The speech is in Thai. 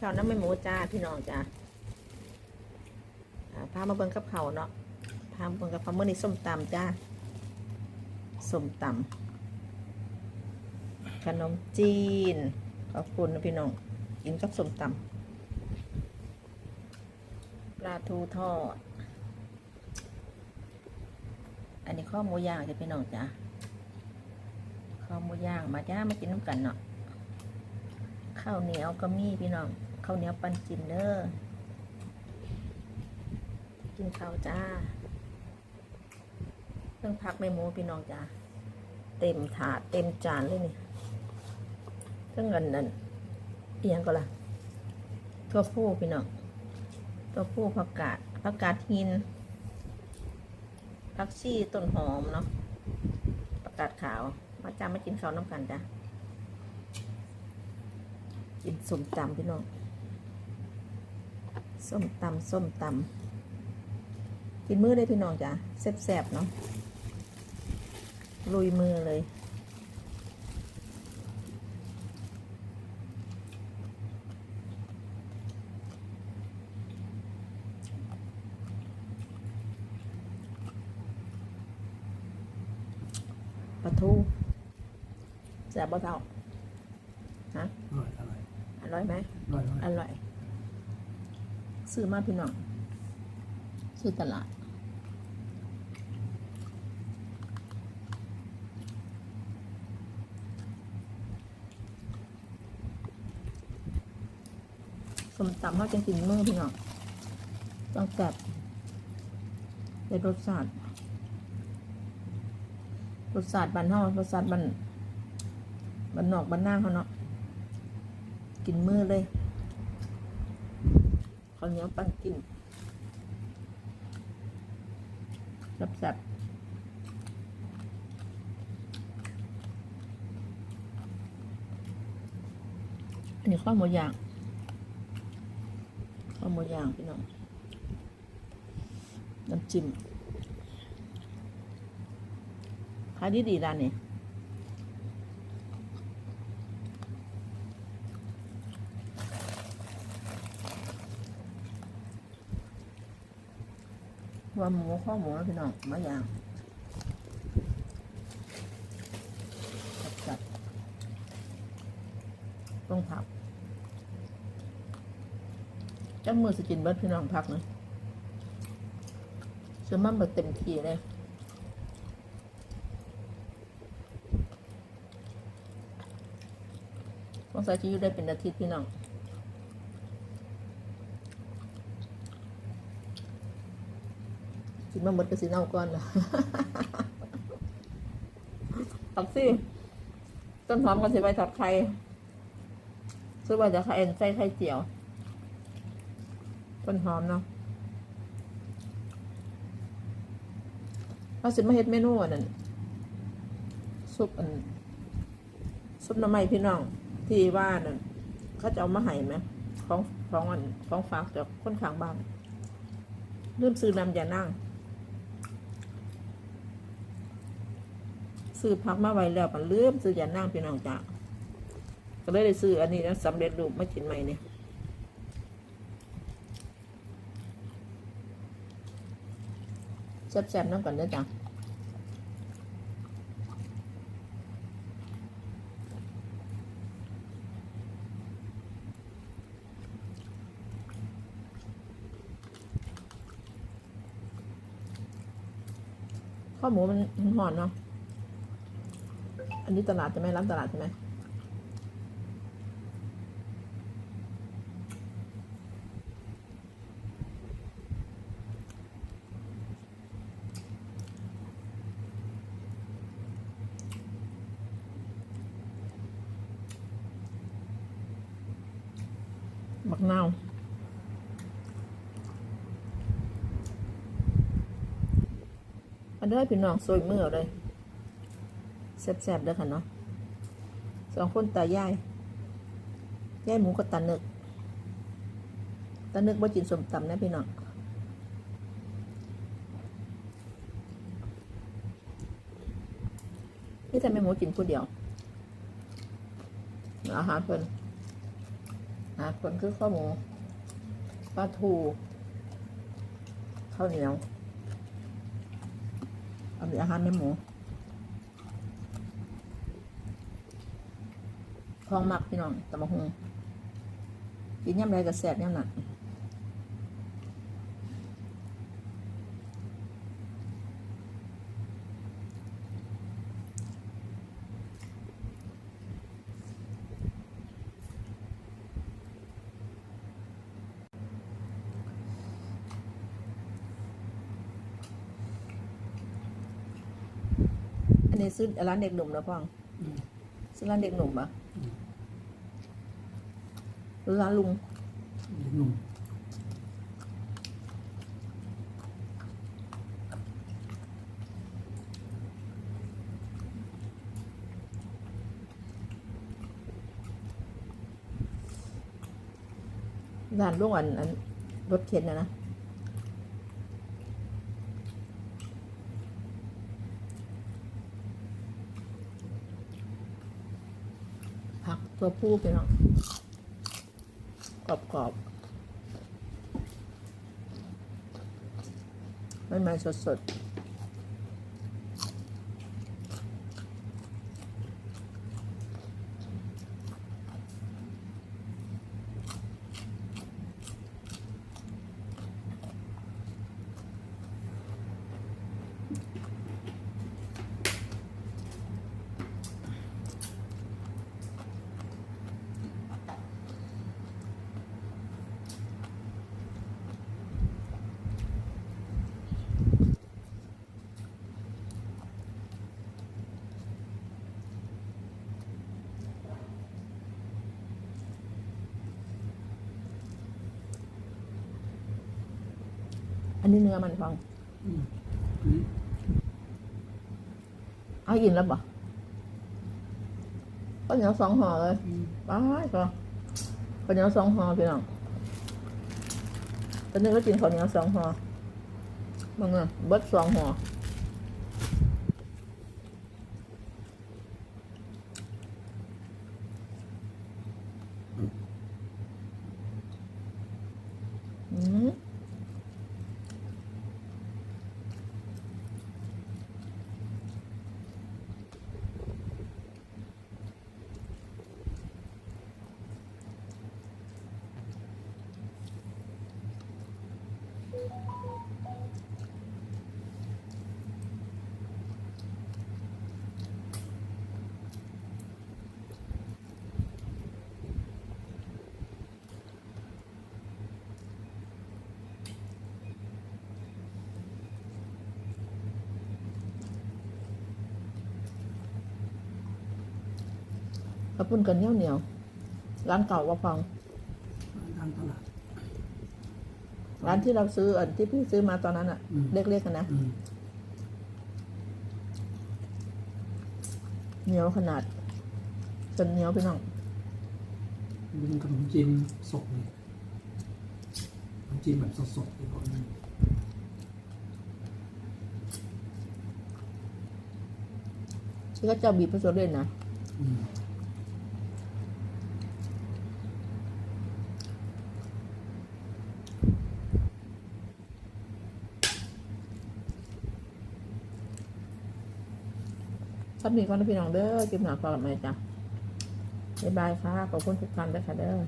ข้าวน้ำไม่หมูจ้าพี่น้องจ้าพามาเบิ่งกับเขาเนาะพามาเบิ่งกับเขาเมื่อนี้ส้มตำจ้าส้มตำขนมจีนขอบคุณนะพี่น้องกินกับส้มตำปลาทูทอดอันนี้ข้อหมูย่างจ้ะพี่น้องจ้าข้อหมูย่างมาจ้ามากินน้ำกันเนาะข้าวเหนียวก็มีพี่น้อง ข้าวเหนียวปันจินเด้อกินข้าวจ้าเครื่องพักไม่หมูพี่น้องจ้าเต็มถาดเต็มจานเลยนี่เครื่องเงินนั่นเอียงก็ล่ะทั่วผู้พี่น้องทั่วผู้ผักกาดผักกาดหินผักชีต้นหอมเนาะผักกาดขาวมาจ้ามากินข้าวน้ำกันจ้ากินสมตำพี่น้อง ส้มตำส้มตำกินมือได้พี่น้องจ้ะแซ่บๆเนาะลุยมือเลยปลาทูแซ่บบ่เท่าฮะอร่อยอร่อยอร่อยไหมอร่อยอร่อยอร่อย ซื้อมาพี่น้องซื้อตลาดสมตำเขาจังกินมือพี่น้องต้องแซ่บเป็นรสชาติรสชาติบ้านเฮารสชาติบ้านบ้านนอกบ้านนางเขาเนาะกินมือเลย ข้าเนียวปันกินแซ่บๆอันนี้ข้าวหมูย่างข้าวหมูย่างพี่น้องน้ำจิ้มขายดีดีร้านนี้ ว่าหมูข้อหมูพี่น้องมาอย่างจัดต้องผักจังมือสกินเบิดพี่น้องผักนะส่วนมันแบบเต็มที่เลยต้องใส่ชีวิตได้เป็นอาทิตย์พี่น้อง กินมาหมดก็สิเน่าก่อนนะตักสิต้นหอมก็สิไปทอดไข่ซื้อว่าจะไข่เอ็นใส่ไข่เจียว ต้นหอมเนาะเราสิมาเฮ็ดเมนูอันนั้นซุปอันซุปน้ำไม้พี่น้อง ที่ว่านั่นเขาจะเอามาให้ไหมของของอันของฝากจากคนข้างบ้านลืมซื้อน้ำยานั่ง ซื้อพักมาไว้แล้วมันเลื่อมซื้อยานั่งพี่น้องจ้ะก็เลยได้ซื้ออันนี้นะสำเร็จรูปมากินใหม่เนี่ยแซ่บๆน้ำกันเด้อจ้ะข้าวหมูมันมันหอนเนาะ อันนี้ตลาดใช่ไหมร้านตลาดใช่ไหมบักนาวอันเด้อพี่น้องสวยมือเอเลย แซ่บๆเด้อค่ะเนาะสองคนตายายยายหมูกับตาเนึกตาเนึกว่ากินสมตำนะพี่น้องนี่แต่แม่หมูกินผู้เดียวอาหารเพิ่นอาหารคนคือข้าวหมูปลาทูข้าวเหนียวเอาเป็นอาหารแม่หมู ทองมักพี่น้องตะมะฮงกินย่ำไรก็แสบย่ำหนักอันนี้ซื้อร้านเด็กหนุ่มนะพ่องอืมซื้อร้านเด็กหนุ่มปะอืม หรือร้านลุงเด็กหนุ่มร้านลุงอันอันรถเข็นนะนะผักตัวผู้พี่น้อง กรอบกรอบไม่ไม่สดส อันนี้เนื้อมันฟังอืมอืมเอาอินแล้วบ่ก็เหนียวสองห่อเลยอืมไปก็ข้าวเหนียวสองห่อพี่น้องตอนนี้ก็กินข้าวเหนียวสองห่อมึงอะเบิดสองห่อม กระปุ้นกันเหนียวเหนียวร้านเก่าว่าฟังทางตลาด ร้านที่เราซื้ออันที่พี่ซื้อมาตอนนั้นอะอืม เล็กๆกันนะ อืมเหนียวขนาดจนเหนียวพี่น้องเป็นขนมจีนสดเลยขนมจีนแบบสดๆเลยพวกนี้ชื่อก็เจ้าบีบผสมด้วยนะอืม ซับมีก่อนนะพี่น้องเด้อกินหนาพอกับไหมจ้ะบ๊ายบายค่ะ ขอบคุณทุกท่านด้วยค่ะเด้อ